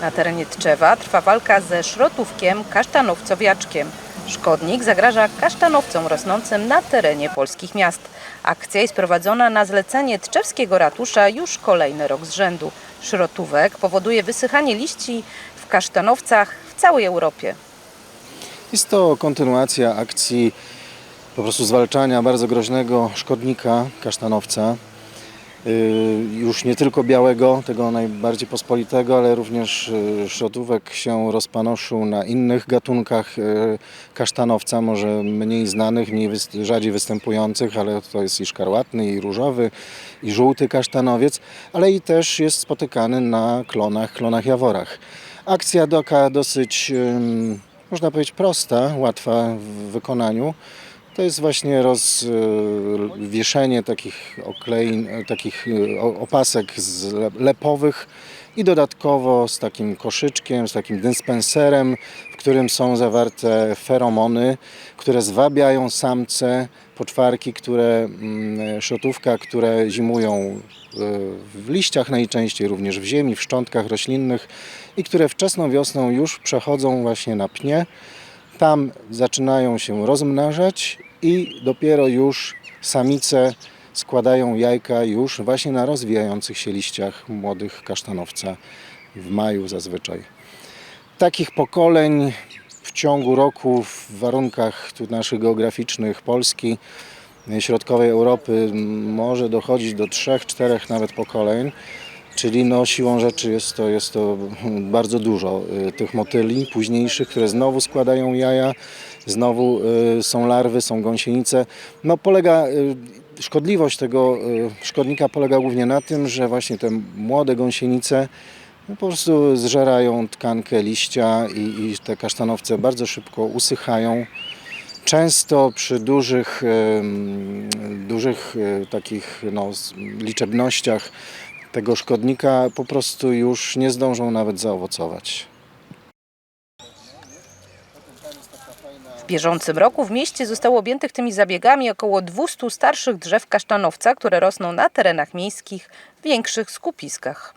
Na terenie Tczewa trwa walka ze szrotówkiem kasztanowcowiaczkiem. Szkodnik zagraża kasztanowcom rosnącym na terenie polskich miast. Akcja jest prowadzona na zlecenie tczewskiego ratusza już kolejny rok z rzędu. Szrotówek powoduje wysychanie liści w kasztanowcach w całej Europie. Jest to kontynuacja akcji po prostu zwalczania bardzo groźnego szkodnika, kasztanowca. Yy, Już nie tylko białego, tego najbardziej pospolitego, ale również yy, szrotówek się rozpanoszył na innych gatunkach yy, kasztanowca, może mniej znanych, mniej rzadziej występujących, ale to jest i szkarłatny, i różowy, i żółty kasztanowiec, ale i też jest spotykany na klonach, klonach jaworach. Akcja doka dosyć, można powiedzieć, prosta, łatwa w wykonaniu. To jest właśnie rozwieszenie takich oklein, e, takich e, opasek z le- lepowych i dodatkowo z takim koszyczkiem, z takim dyspenserem, w którym są zawarte feromony, które zwabiają samce, poczwarki, które, mm, szotówka, które zimują e, w liściach najczęściej, również w ziemi, w szczątkach roślinnych i które wczesną wiosną już przechodzą właśnie na pnie. Tam zaczynają się rozmnażać i dopiero już samice składają jajka już właśnie na rozwijających się liściach młodych kasztanowca w maju zazwyczaj. Takich pokoleń w ciągu roku w warunkach tu naszych geograficznych Polski, środkowej Europy może dochodzić do trzech, czterech nawet pokoleń. Czyli no, siłą rzeczy jest to, jest to bardzo dużo y, tych motyli późniejszych, które znowu składają jaja, znowu y, są larwy, są gąsienice. No, polega, y, szkodliwość tego szkodnika polega głównie na tym, że właśnie te młode gąsienice no, po prostu zżerają tkankę liścia i, i te kasztanowce bardzo szybko usychają. Często przy dużych, dużych e, takich no, liczebnościach tego szkodnika po prostu już nie zdążą nawet zaowocować. W bieżącym roku w mieście zostało objętych tymi zabiegami około 200 starszych drzew kasztanowca, które rosną na terenach miejskich w większych skupiskach.